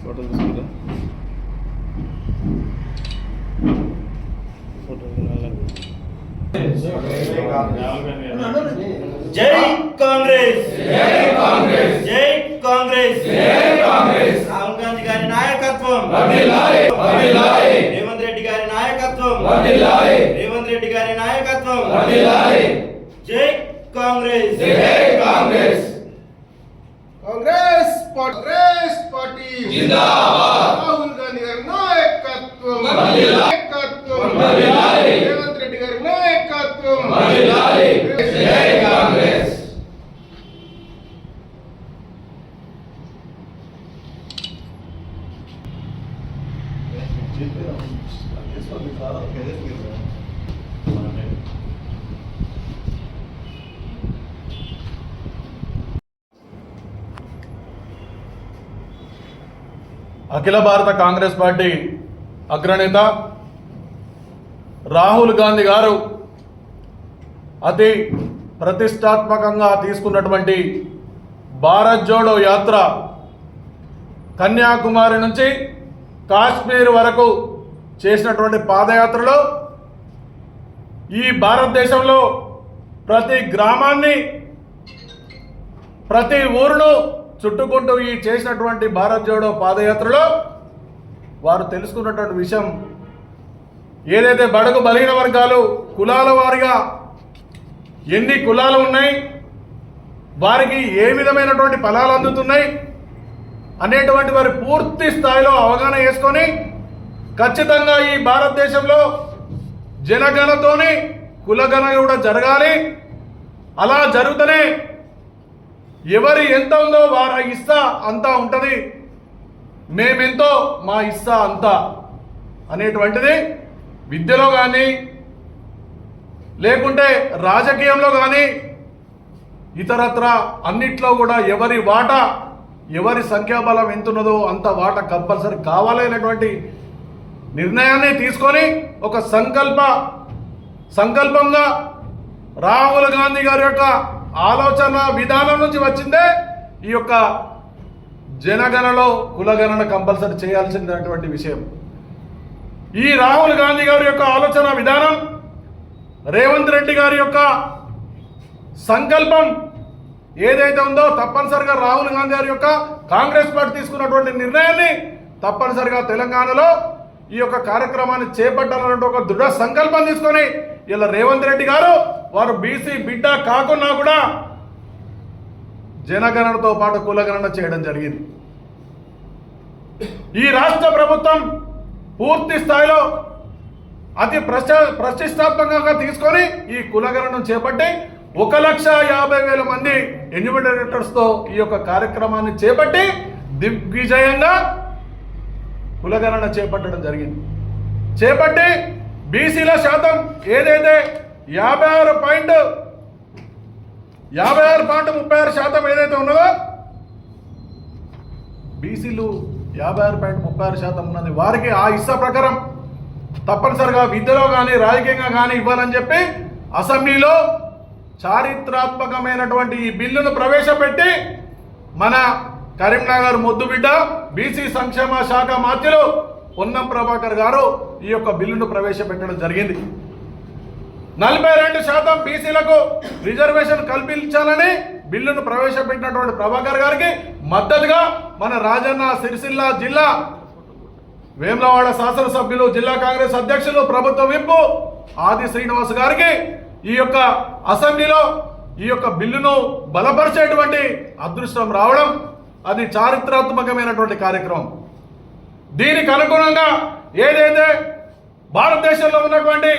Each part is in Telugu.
ఫోటో తీసుకుంటా ఫోటో జై కాంగ్రెస్ జై కాంగ్రెస్ జై కాంగ్రెస్ జై కాంగ్రెస్ రాహుల్ గాంధీ గారి నాయకత్వం రేవంత్ రెడ్డి గారి నాయకత్వం రేవంత్ రెడ్డి గారి నాయకత్వం జై కాంగ్రెస్ జై కాంగ్రెస్ కాంగ్రెస్ కాంగ్రెస్ పార్టీ జిందాబాద్ రాహుల్ గాంధీ గారి నాయకత్వం నాయకత్వం రేవంత్ రెడ్డి గారి నాయకత్వం జై కాంగ్రెస్ అఖిల భారత కాంగ్రెస్ పార్టీ అగ్రనేత రాహుల్ గాంధీ గారు అతి ప్రతిష్టాత్మకంగా తీసుకున్నటువంటి భారత్ జోడో యాత్ర కన్యాకుమారి నుంచి కాశ్మీర్ వరకు చేసినటువంటి పాదయాత్రలో ఈ భారతదేశంలో ప్రతి గ్రామాన్ని ప్రతి ఊరును చుట్టుకుంటూ ఈ చేసినటువంటి భారత్ జోడో పాదయాత్రలో వారు తెలుసుకున్నటువంటి విషయం ఏదైతే బడుగు బలహీన వర్గాలు కులాల వారిగా ఎన్ని కులాలు ఉన్నాయి వారికి ఏ విధమైనటువంటి ఫలాలు అందుతున్నాయి అనేటువంటి వారి పూర్తి స్థాయిలో అవగాహన చేసుకొని ఖచ్చితంగా ఈ భారతదేశంలో జనగణతోని కులగణ కూడా జరగాలి. అలా జరుగుతూనే ఎవరి ఎంత ఉందో వారి ఇస్తా అంతా ఉంటుంది. మేమెంతో మా ఇస్తా అంతా అనేటువంటిది విద్యలో కానీ లేకుంటే రాజకీయంలో కానీ ఇతరత్ర అన్నిట్లో కూడా ఎవరి వాటా ఎవరి సంఖ్యాబలం ఎంతున్నదో అంత వాటా కంపల్సరీ కావాలనేటువంటి నిర్ణయాన్ని తీసుకొని ఒక సంకల్ప సంకల్పంగా రాహుల్ గాంధీ గారి యొక్క ఆలోచన విధానం నుంచి వచ్చిందే ఈ యొక్క జనగణలో కులగణన కంపల్సరీ చేయాల్సినటువంటి విషయం. ఈ రాహుల్ గాంధీ గారి యొక్క ఆలోచన విధానం రేవంత్ రెడ్డి గారి యొక్క సంకల్పం ఏదైతే ఉందో తప్పనిసరిగా రాహుల్ గాంధీ గారి యొక్క కాంగ్రెస్ పార్టీ తీసుకున్నటువంటి నిర్ణయాన్ని తప్పనిసరిగా తెలంగాణలో ఈ యొక్క కార్యక్రమాన్ని చేపట్టాలన్నటువంటి ఒక దృఢ సంకల్పం తీసుకొని ఇలా రేవంత్ రెడ్డి గారు వారు బీసీ బిడ్డ కాకున్నా కూడా జనగణనతో పాటు కులగణన చేయడం జరిగింది. ఈ రాష్ట్ర ప్రభుత్వం పూర్తి స్థాయిలో అతి ప్రశ ప్రతిష్టాత్మకంగా తీసుకొని ఈ కులగణను చేపట్టి ఒక లక్ష యాభై వేల మంది ఎన్యూమినేటర్స్తో ఈ యొక్క కార్యక్రమాన్ని చేపట్టి దిగ్విజయంగా కులగణన చేపట్టడం జరిగింది. చేపట్టి బీసీల శాతం ఏదైతే యాభై ఆరు పాయింట్ యాభై ఆరు పాయింట్ ముప్పై ఆరు శాతం ఏదైతే ఉన్నదో బీసీలు యాభై ఆరు పాయింట్ ముప్పై ఆరు శాతం ఉన్నది. వారికి ఆ ఇస్సా ప్రకారం తప్పనిసరిగా విద్యలో కానీ రాజకీయంగా కానీ ఇవ్వాలని చెప్పి అసెంబ్లీలో చారిత్రాత్మకమైనటువంటి ఈ బిల్లును ప్రవేశపెట్టి మన కరీంనగర్ ముద్దుబిడ్డ బీసీ సంక్షేమ శాఖ మాత్యులు పొన్నం ప్రభాకర్ గారు ఈ యొక్క బిల్లును ప్రవేశపెట్టడం జరిగింది. నలభై రెండు శాతం బీసీలకు రిజర్వేషన్ కల్పించాలని బిల్లును ప్రవేశపెట్టినటువంటి ప్రభాకర్ గారికి మద్దతుగా మన రాజన్న సిరిసిల్ల జిల్లా వేములవాడ శాసనసభ్యులు జిల్లా కాంగ్రెస్ అధ్యక్షులు ప్రభుత్వ విప్పు ఆది శ్రీనివాస్ గారికి ఈ యొక్క అసెంబ్లీలో ఈ యొక్క బిల్లును బలపరిచేటువంటి అదృష్టం రావడం అది చారిత్రాత్మకమైనటువంటి కార్యక్రమం. దీనికి అనుగుణంగా ఏదైతే భారతదేశంలో ఉన్నటువంటి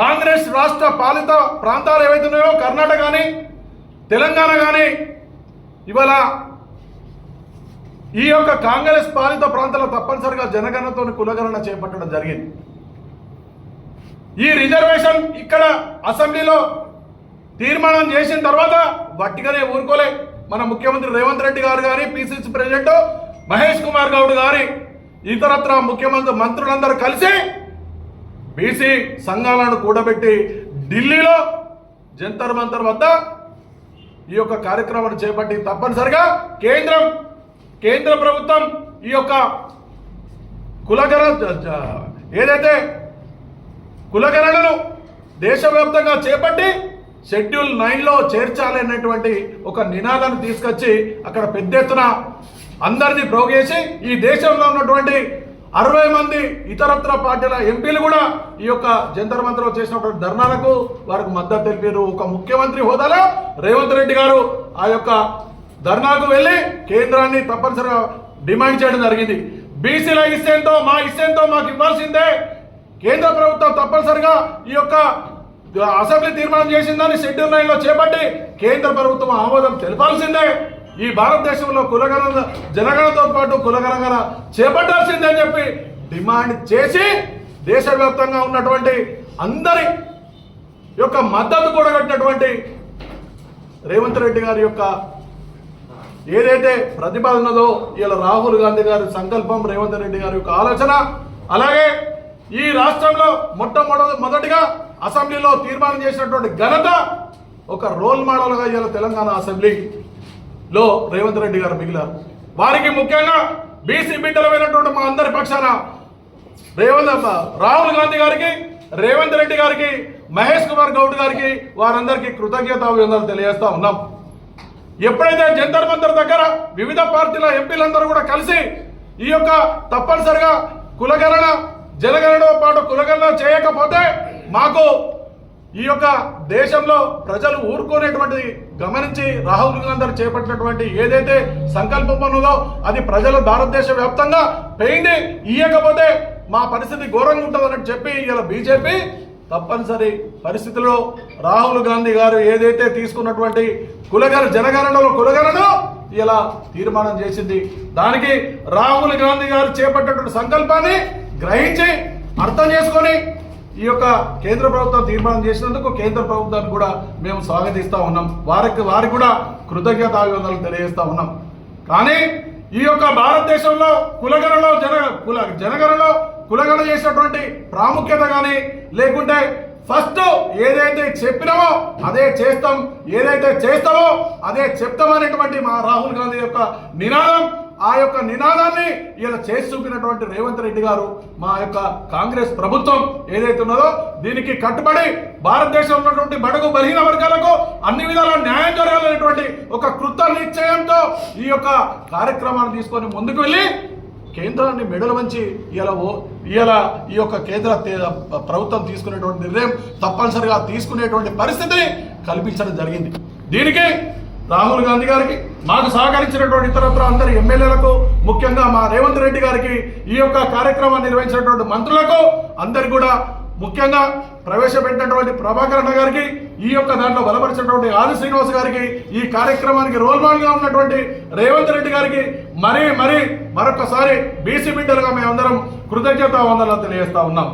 కాంగ్రెస్ రాష్ట్ర పాలిత ప్రాంతాలు ఏవైతే ఉన్నాయో కర్ణాటక కానీ తెలంగాణ కానీ ఇవాళ ఈ యొక్క కాంగ్రెస్ పాలిత ప్రాంతాల్లో తప్పనిసరిగా జనగణనతో కులగణన చేపట్టడం జరిగింది. ఈ రిజర్వేషన్ ఇక్కడ అసెంబ్లీలో తీర్మానం చేసిన తర్వాత వట్టిగానే ఊరుకోలే. మన ముఖ్యమంత్రి రేవంత్ రెడ్డి గారు గారి పిసిసి ప్రెసిడెంట్ మహేష్ కుమార్ గౌడ్ గారి ఇతరత్ర ముఖ్యమంత్రి మంత్రులందరూ కలిసి బీసీ సంఘాలను కూడబెట్టి ఢిల్లీలో జంతర్ మంతర్ వద్ద ఈ యొక్క కార్యక్రమాన్ని చేపట్టి తప్పనిసరిగా కేంద్రం కేంద్ర ప్రభుత్వం ఈ యొక్క కులగర ఏదైతే కులగణలను దేశవ్యాప్తంగా చేపట్టి షెడ్యూల్ నైన్లో చేర్చాలనేటువంటి ఒక నినాదాన్ని తీసుకొచ్చి అక్కడ పెద్ద ఎత్తున అందరినీ ప్రోగేసి ఈ దేశంలో ఉన్నటువంటి అరవై మంది ఇతరత్ర పార్టీల ఎంపీలు కూడా ఈ యొక్క జంతర్ మంత్రం చేసినటువంటి ధర్నాలకు వారికి మద్దతు తెలిపారు. ఒక ముఖ్యమంత్రి హోదాలో రేవంత్ రెడ్డి గారు ఆ యొక్క ధర్నాకు వెళ్ళి కేంద్రాన్ని తప్పనిసరిగా డిమాండ్ చేయడం జరిగింది. బీసీల ఇస్తేంతో మా ఇస్తేంతో మాకు ఇవ్వాల్సిందే. కేంద్ర ప్రభుత్వం తప్పనిసరిగా ఈ యొక్క అసెంబ్లీ తీర్మానం చేసిందని షెడ్యూల్ నైన్లో చేపట్టి కేంద్ర ప్రభుత్వం ఆమోదం తెలపాల్సిందే. ఈ భారతదేశంలో కులగణన జనగణతో పాటు కులగణన చేపట్టాల్సిందని అని చెప్పి డిమాండ్ చేసి దేశవ్యాప్తంగా ఉన్నటువంటి అందరి యొక్క మద్దతు కూడగట్టినటువంటి రేవంత్ రెడ్డి గారి యొక్క ఏదైతే ప్రతిపాదనదో ఇలా రాహుల్ గాంధీ గారి సంకల్పం రేవంత్ రెడ్డి గారి యొక్క ఆలోచన అలాగే ఈ రాష్ట్రంలో మొట్టమొదటి మొదటిగా అసెంబ్లీలో తీర్మానం చేసినటువంటి ఘనత ఒక రోల్ మోడల్గా ఇలా తెలంగాణ అసెంబ్లీ లో రేవంత్ రెడ్డి గారు మిగిలారు. వారికి ముఖ్యంగా బీసీ బిడ్డలమైనటువంటి మా అందరి పక్షాన రేవంత్ రాహుల్ గాంధీ గారికి రేవంత్ రెడ్డి గారికి మహేష్ కుమార్ గౌడ్ గారికి వారందరికీ కృతజ్ఞతాభివందనలు తెలియజేస్తా ఉన్నాం. ఎప్పుడైతే జంతర్ మంతర్ దగ్గర వివిధ పార్టీల ఎంపీలందరూ కూడా కలిసి ఈ యొక్క తప్పనిసరిగా కులగణన జనగణనతో పాటు కులగణన చేయకపోతే మాకు ఈ యొక్క దేశంలో ప్రజలు ఊరుకోనేటువంటిది గమనించి రాహుల్ గాంధీ చేపట్టినటువంటి ఏదైతే సంకల్పం ఉన్నదో అది ప్రజలు భారతదేశ వ్యాప్తంగా పెయింది ఇయ్యకపోతే మా పరిస్థితి ఘోరంగా ఉంటుందని చెప్పి ఇలా బీజేపీ తప్పనిసరి పరిస్థితుల్లో రాహుల్ గాంధీ గారు ఏదైతే తీసుకున్నటువంటి కులగణ జనగణనలో కులగణను ఇలా తీర్మానం చేసింది. దానికి రాహుల్ గాంధీ గారు చేపట్టినటువంటి సంకల్పాన్ని గ్రహించి అర్థం చేసుకొని ఈ యొక్క కేంద్ర ప్రభుత్వం తీర్మానం చేసినందుకు కేంద్ర ప్రభుత్వాన్ని కూడా మేము స్వాగతిస్తూ ఉన్నాం. వారికి వారికి కూడా కృతజ్ఞతాభివందనలు తెలియజేస్తూ ఉన్నాం. కానీ ఈ యొక్క భారతదేశంలో కులగణలో జన కుల జనగణలో కులగణ చేసినటువంటి ప్రాముఖ్యత కానీ లేకుంటే ఫస్ట్ ఏదైతే చెప్పినామో అదే చేస్తాం ఏదైతే చేస్తామో అదే చెప్తామనేటువంటి మా రాహుల్ గాంధీ యొక్క నినాదం ఆ యొక్క నినాదాన్ని ఇలా చేసి చూపినటువంటి రేవంత్ రెడ్డి గారు మా యొక్క కాంగ్రెస్ ప్రభుత్వం ఏదైతే ఉన్నదో దీనికి కట్టుబడి భారతదేశంలో ఉన్నటువంటి బడుగు బలహీన వర్గాలకు అన్ని విధాల న్యాయం జరగాలనేటువంటి ఒక కృత నిశ్చయంతో ఈ యొక్క కార్యక్రమాన్ని తీసుకొని ముందుకు వెళ్ళి కేంద్రాన్ని మెడలు వంచి ఇలా ఓ ఇలా ఈ యొక్క కేంద్ర ప్రభుత్వం తీసుకునేటువంటి నిర్ణయం తప్పనిసరిగా తీసుకునేటువంటి పరిస్థితిని కల్పించడం జరిగింది. దీనికి రాహుల్ గాంధీ గారికి మాకు సహకరించినటువంటి ఇతరత్ర అందరి ఎమ్మెల్యేలకు ముఖ్యంగా మా రేవంత్ రెడ్డి గారికి ఈ యొక్క కార్యక్రమాన్ని నిర్వహించినటువంటి మంత్రులకు అందరికి కూడా ముఖ్యంగా ప్రవేశపెట్టినటువంటి ప్రభాకర్ అన్న గారికి ఈ యొక్క దాంట్లో బలపరిచినటువంటి ఆది శ్రీనివాస్ గారికి ఈ కార్యక్రమానికి రోల్ మోడల్గా ఉన్నటువంటి రేవంత్ రెడ్డి గారికి మరీ మరీ మరొకసారి బీసీ బిడ్డలుగా మేమందరం కృతజ్ఞత వందనాలు తెలియజేస్తా ఉన్నాం.